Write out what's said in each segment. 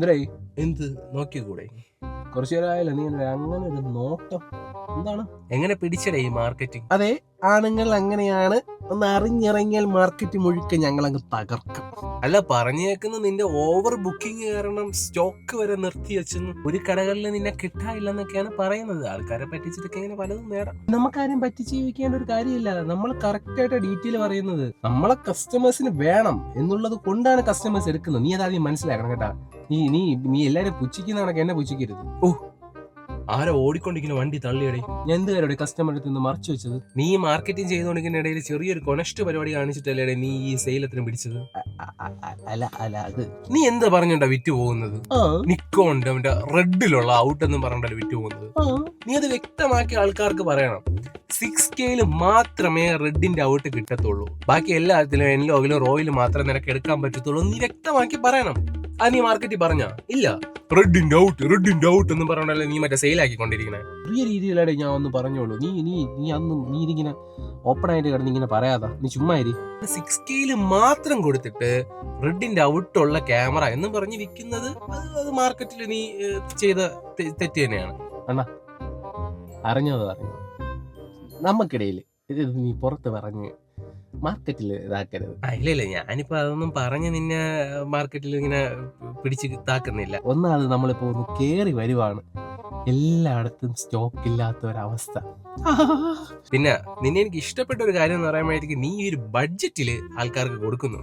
എന്തേ എന്ത്? നോക്കിക്കൂടെ? കുറച്ചു നേരമായല്ലോ നീ അങ്ങനെ ഒരു നോട്ടം. എന്താണ്? എങ്ങനെ പിടിച്ചടേ ഈ മാർക്കറ്റിംഗ്? അതെ. ആണുങ്ങൾ അങ്ങനെയാണ് ഒന്ന് അറിഞ്ഞിറങ്ങിയാൽ മാർക്കറ്റ് മുഴുക്ക ഞങ്ങൾ അങ്ങ് തകർക്കും. അല്ല പറഞ്ഞേക്കുന്ന നിന്റെ ഓവർ ബുക്കിംഗ് കാരണം സ്റ്റോക്ക് വരെ നിർത്തി വെച്ചെന്ന് ഒരു കടകളിൽ നിന്നെ കിട്ടാനില്ലെന്നൊക്കെയാണ് പറയുന്നത്. ആൾക്കാരെ പറ്റിച്ചിട്ടൊക്കെ ഇങ്ങനെ പലതും നേടാം. നമുക്കാരും പറ്റി ജീവിക്കേണ്ട ഒരു കാര്യമില്ല. നമ്മൾ കറക്റ്റ് ആയിട്ട് ഡീറ്റെയിൽ പറയുന്നത് നമ്മളെ കസ്റ്റമേഴ്സിന് വേണം എന്നുള്ളത് കൊണ്ടാണ് കസ്റ്റമേഴ്സ് എടുക്കുന്നത്. നീ അതാദ്യം മനസ്സിലാക്കണം കേട്ടാ. നീ നീ നീ എല്ലാരും പുച്ഛിക്കുന്ന കണക്ക് എന്നെ പുച്ഛിക്കരുത്. ആരോ ഓടിക്കൊണ്ടിരിക്കുന്ന വണ്ടി തള്ളിയടി. ഞാൻ എന്ത് കസ്റ്റമറിൽ നിന്ന് മറച്ചു വെച്ചത്? നീ മാർക്കറ്റിംഗ് ചെയ്തുകൊണ്ടിരിക്കുന്ന ഇടയിൽ ചെറിയൊരു കൊനസ്റ്റ് പരിപാടി കാണിച്ചിട്ടല്ലേ നീ ഈ സെയിലത്തിന് പിടിച്ചത്? അല്ല അല്ല അത് നീ എന്താ പറഞ്ഞോണ്ടാ വിറ്റ് പോകുന്നത്? നിക്കോണ്ട് അവന്റെ റെഡിലുള്ള ഔട്ട് എന്നും പറഞ്ഞിട്ടല്ലേ വിറ്റ് പോകുന്നത്. നീ അത് വ്യക്തമാക്കി ആൾക്കാർക്ക് പറയണം. സിക്സ് കെയിൽ മാത്രമേ റെഡിന്റെ ഔട്ട് കിട്ടത്തുള്ളൂ. ബാക്കി എല്ലാത്തിലും എൻലോഗിലും റോയിലും മാത്രമേ നിനക്ക് എടുക്കാൻ പറ്റത്തുള്ളൂ നീ വ്യക്തമാക്കി പറയണം. അത് നീ മാർക്കറ്റിൽ പറഞ്ഞ? ഇല്ല. റെഡിന്റെ ഔട്ട് റെഡിന്റെ ഔട്ട് എന്ന് പറഞ്ഞാലേ നീ മറ്റേ സെയിൽ ആക്കിക്കൊണ്ടിരിക്കുന്നത് ചെറിയ രീതിയിലാണ് ഞാൻ ഒന്ന് പറഞ്ഞോളൂ നീ നീ നീ അന്ന് നീ ഇതിങ്ങനെ ഓപ്പൺ ആയിട്ട് കിടന്ന് ഇങ്ങനെ പറയാതാ. നീ ചുമ്മാ ഇരി. സിക്സ് കെയിൽ മാത്രം കൊടുത്തിട്ട് റെഡിന്റെ ഔട്ടുള്ള ക്യാമറ എന്ന് പറഞ്ഞ് വിൽക്കുന്നത് അത് അത് മാർക്കറ്റിൽ നീ ചെയ്ത തെറ്റ് തന്നെയാണ്. അണ്ണാ അറിഞ്ഞത് പറഞ്ഞു നമുക്കിടയിൽ ഇത് നീ പുറത്ത് പറഞ്ഞ് മാർക്കറ്റിൽ ഇതാക്കരുത്. ഇല്ല ഇല്ല ഞാനിപ്പോ അതൊന്നും പറഞ്ഞ് നിന്നെ മാർക്കറ്റിൽ ഇങ്ങനെ പിടിച്ച് ഇതാക്കുന്നില്ല. ഒന്നാമത് നമ്മളിപ്പോ ഒന്ന് കേറി വരുവാണ്. എല്ലായിടത്തും സ്റ്റോക്ക് ഇല്ലാത്ത ഒരവസ്ഥ പിന്നെ നിന്നെ എനിക്ക് ഇഷ്ടപ്പെട്ട ഒരു കാര്യം എന്ന് പറയുമ്പോഴത്തേക്ക് നീ ഒരു ബഡ്ജറ്റിൽ ആൾക്കാർക്ക് കൊടുക്കുന്നു.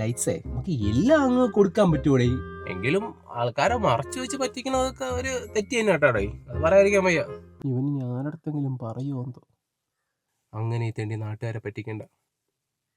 ലൈറ്റ്സേ നമുക്ക് എല്ലാം അങ്ങ് കൊടുക്കാൻ പറ്റൂടെ എങ്കിലും ആൾക്കാരെ മറച്ചു വെച്ച് പറ്റിക്കണതൊക്കെ ഒരു തെറ്റി തന്നെ കേട്ടോ അത് പറയാതിരിക്കാൻ വയ്യ. ഇവന് ഞാനടുത്തെങ്കിലും പറയുമോ എന്തോ? അങ്ങനെ ഈ തെണ്ടി നാട്ടുകാരെ പറ്റിക്കണ്ട.